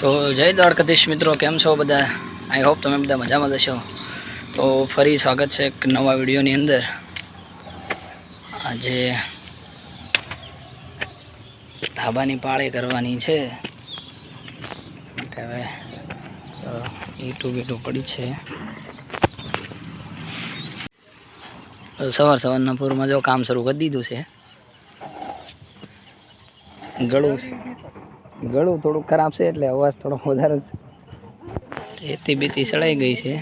તો જય દ્વારકાધીશ મિત્રો, કેમ છો બધા? આઈ હોપ તમે બધા મજામાં જશો તો ફરી સ્વાગત છે એક નવા વિડીયોની અંદર. આજે ધાબાની પાળી કરવાની છે. હવે ઈટું બીટું પડી છે. સવાર સવારના પૂરમાં જો કામ શરૂ કરી દીધું છે. ગળું ગળું થોડું ખરાબ છે એટલે અવાજ થોડો વધારે છે. રેતી બીતી સડાઈ ગઈ છે.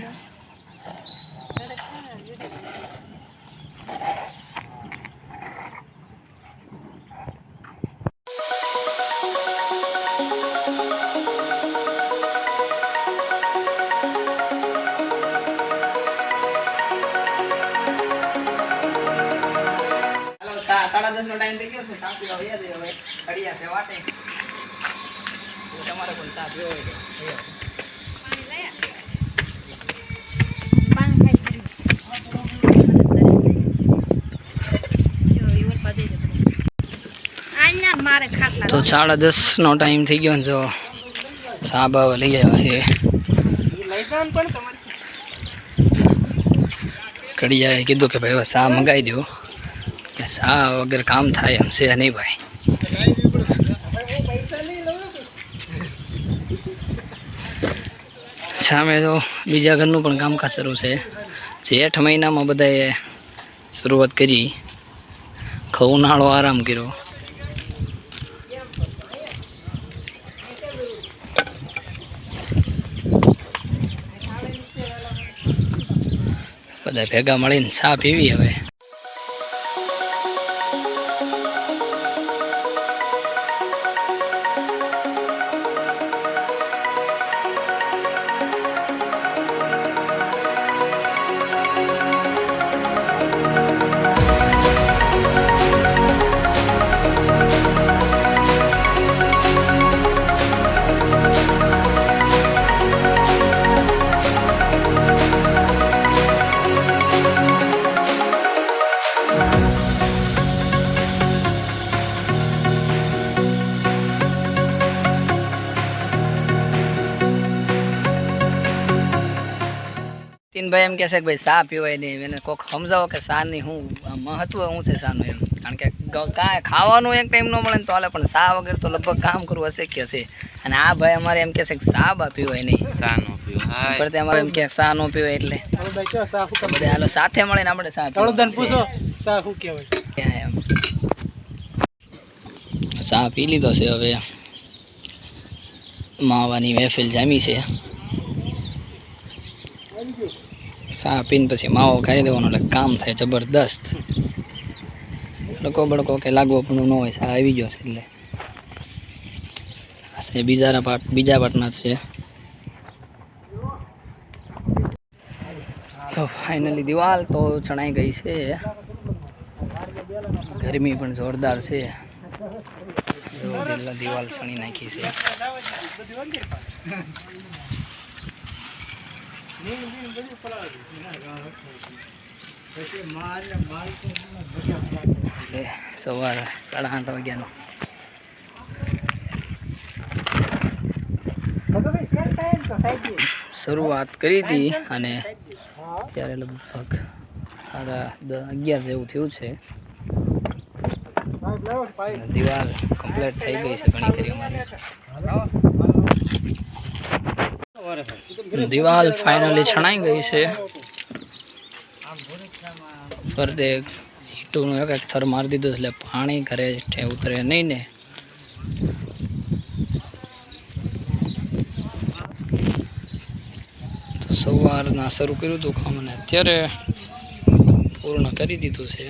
સાડા દસ નો ટાઈમ થઈ ગયો છે. સા પીવા હવે. ઘડિયા છે વાટે. તો સાડા દસ નો ટાઈમ થઈ ગયો જો સા બાવા લઈ આવ્યા છે. કડિયાએ કીધું કે ભાઈ હવે સા મંગાવી દો સા વગર કામ થાય એમ છે નહીં ભાઈ. સામે તો બીજા ઘરનું પણ કામકાજ શરૂ છે. જેઠ મહિનામાં બધાએ શરૂઆત કરી. ખવનાળો આરામ કર્યો. બધા ભેગા મળીને ચા પીવી હવે. તીનભાઈ એમ કહે છે કે ભાઈ ચા પીવાય નહીં. એને કોક સમજાવો કે ચા ની શું મહત્વ શું છે ચાનું એમ. કારણ કે કાંઈ ખાવાનું એક ટાઈમ ન મળે ને તો હાલે પણ ચા વગર તો લગભગ કામ કરવું અશક્ય છે. અને આ ભાઈ અમારે એમ કહે છે કે ચા બા પીવાય નહીં. સાનો નો હાય. પણ તે અમારે એમ કે ચા નો પીવાય એટલે. બધા હાલો સાથે મળીને આપણે ચા તળોદન પૂછો સા શું કહેવાય? ક્યાં એમ. ચા પી લીધો છે હવે. માવાની મહેફિલ જામી છે. ચા પીને પછી માવો ખાઈ દેવાનો એટલે કામ થાય જબરદસ્ત. લડકો બડકો કે લાગવો પણ ન હોય સા આવી ગયો છે એટલે. છે બીજા પાર્ટ, બીજા પાર્ટના છે. તો ફાઇનલી દિવાલ તો ચણાઈ ગઈ છે. ગરમી પણ જોરદાર છે. દિવાલ ચણી નાખી છે. એટલે સવાર સાડા આઠ વાગ્યાનો. શરૂઆત કરી હતી અને ત્યારે લગભગ સાડા દ અગિયાર જેવું થયું છે. દિવાલ કમ્પ્લીટ થઈ ગઈ છે ઘણી કરી અમારી. દિવાલ ફાઇનલી છણાઈ ગઈ છે. ફરતે હીટુનું એક એક થર મારી દીધું એટલે પાણી ઘરે છે ઉતરે નહીં ને. તો સવારના શરૂ કર્યું હતું કામ અને અત્યારે પૂર્ણ કરી દીધું છે.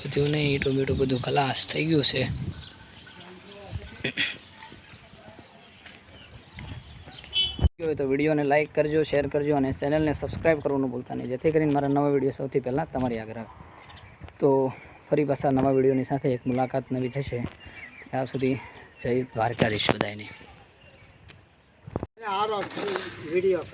બધું નહીં, ઈટું બીટું બધું ખલાસ થઈ ગયું છે. હોય તો વિડીયોને લાઇક કરજો, શેર કરજો અને ચેનલને સબસ્ક્રાઈબ કરવાનું ભૂલતા નહીં. જેથી કરીને મારા નવા વીડિયો સૌથી પહેલાં તમારી આગળ આવે. તો ફરી પાછા નવા વિડીયોની સાથે એક મુલાકાત નવી થશે. ત્યાં સુધી જય દ્વારકાધીશ બધાને વીડિયો